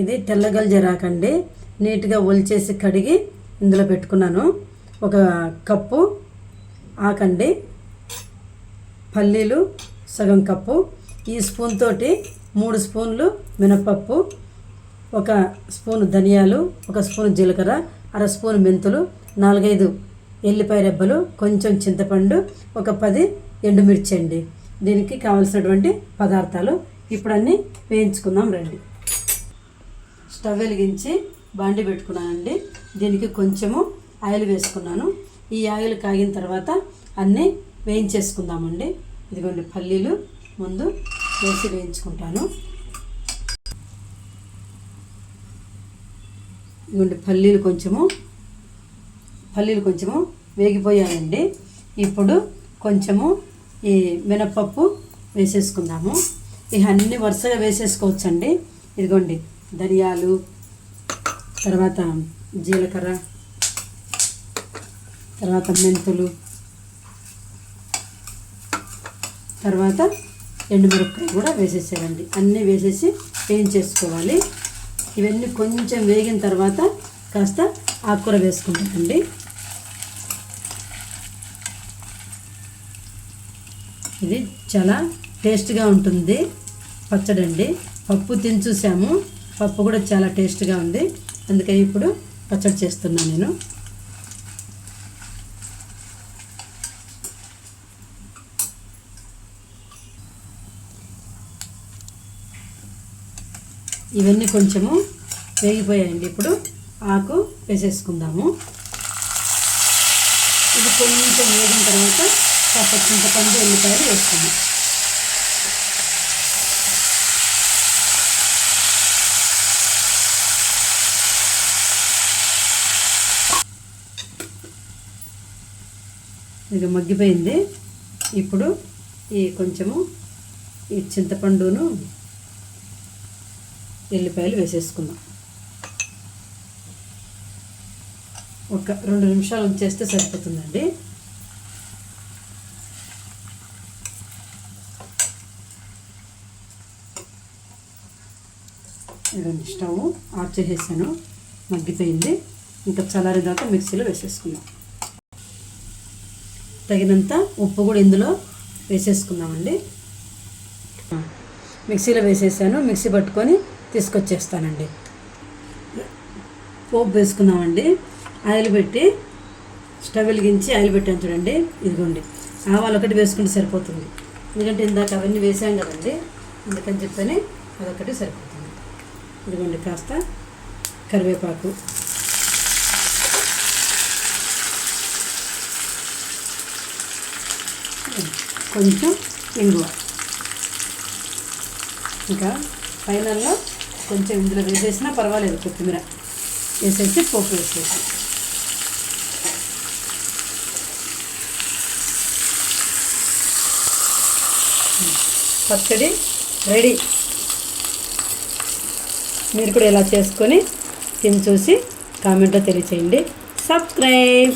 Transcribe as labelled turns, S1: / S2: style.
S1: ఇది తెల్లగల్ జరాకండి నీట్గా ఒలిచేసి కడిగి ఇందులో పెట్టుకున్నాను. ఒక కప్పు ఆకండి పల్లీలు సగం కప్పు. ఈ స్పూన్ తోటి మూడు స్పూన్లు మినపప్పు ఒక స్పూన్ ధనియాలు ఒక స్పూన్ జీలకర్ర అర స్పూన్ మెంతులు నాలుగైదు ఎల్లిపాయ రెబ్బలు కొంచెం చింతపండు ఒక పది ఎండుమిర్చి అండి. దీనికి కావలసినటువంటి పదార్థాలు ఇప్పుడు అన్నీ వేయించుకుందాం రండి. స్టవ్ వెలిగించి బాండి పెట్టుకున్నానండి. దీనికి కొంచెము ఆయిల్ వేసుకున్నాను. ఈ ఆయిల్ కాగిన తర్వాత అన్నీ వేయించేసుకుందామండి. ఇదిగోండి పల్లీలు ముందు వేసి వేయించుకుంటాను. ఇదిగోండి పల్లీలు కొంచెము పల్లీలు కొంచెము వేగిపోయాయండి. ఇప్పుడు కొంచెము ఈ మినపప్పు వేసేసుకుందాము. ఇవన్నీ అన్ని వరుసగా వేసేసుకోవచ్చండి. ఇదిగోండి ధనియాలు తర్వాత జీలకర్ర తర్వాత మెంతులు తర్వాత ఎండుమిరపకాయలు కూడా వేసేసారండి అన్నీ వేసేసి వేయించేసుకోవాలి ఇవన్నీ కొంచెం వేగిన తర్వాత కాస్త ఆకుకూర వేసుకుంటానండి. ఇది చాలా టేస్ట్గా ఉంటుంది. పచ్చడండి. పప్పు తిని చూసాము. పప్పు కూడా చాలా టేస్ట్గా ఉంది. అందుకని ఇప్పుడు పచ్చడి చేస్తున్నాను నేను. ఇవన్నీ కొంచెము వేగిపోయాయండి. ఇప్పుడు ఆకు వేసేసుకుందాము. ఇది కొంచెం వేగిన తర్వాత కాస్త చింతపండు ఎల్లిపాయలు వేసుకుందాం. ఇది మగ్గిపోయింది. ఇప్పుడు ఈ కొంచెము ఈ చింతపండును ఎల్లిపాయలు వేసేసుకుందాం. ఒక రెండు నిమిషాలు ఉంచేస్తే సరిపోతుందండి. ఇదండి స్టవ్. ఆఫ్ చేసేసాను మగ్గిపోయింది. ఇంకా చల్లారి దాకా మిక్సీలో వేసేసుకుందాం. తగినంత ఉప్పు కూడా ఇందులో వేసేసుకుందామండి. మిక్సీలో వేసేసాను మిక్సీ పట్టుకొని తీసుకొచ్చేస్తానండి. పోపు వేసుకుందామండి. ఆయిల్ పెట్టి స్టవ్ వెలిగించి ఆయిల్ పెట్టాను చూడండి ఇదిగోండి. ఆవాలు ఒకటి వేసుకుంటే సరిపోతుంది. ఎందుకంటే ఇందాక అవన్నీ వేసాం కదండి అందుకని చెప్పని అదొకటి సరిపోతుంది. ఇదిగోండి కాస్త కరివేపాకు కొంచెం ఇంగువ. ఇంకా ఫైనల్లో కొంచెం ఇందులో వేసేసినా పర్వాలేదు కొత్తిమీర. వేసేసి పోపు వేసేసి. పచ్చడి రెడీ. మీరు కూడా ఇలా చేసుకొని తిని చూసి కామెంట్లో తెలియచేయండి. సబ్స్క్రైబ్.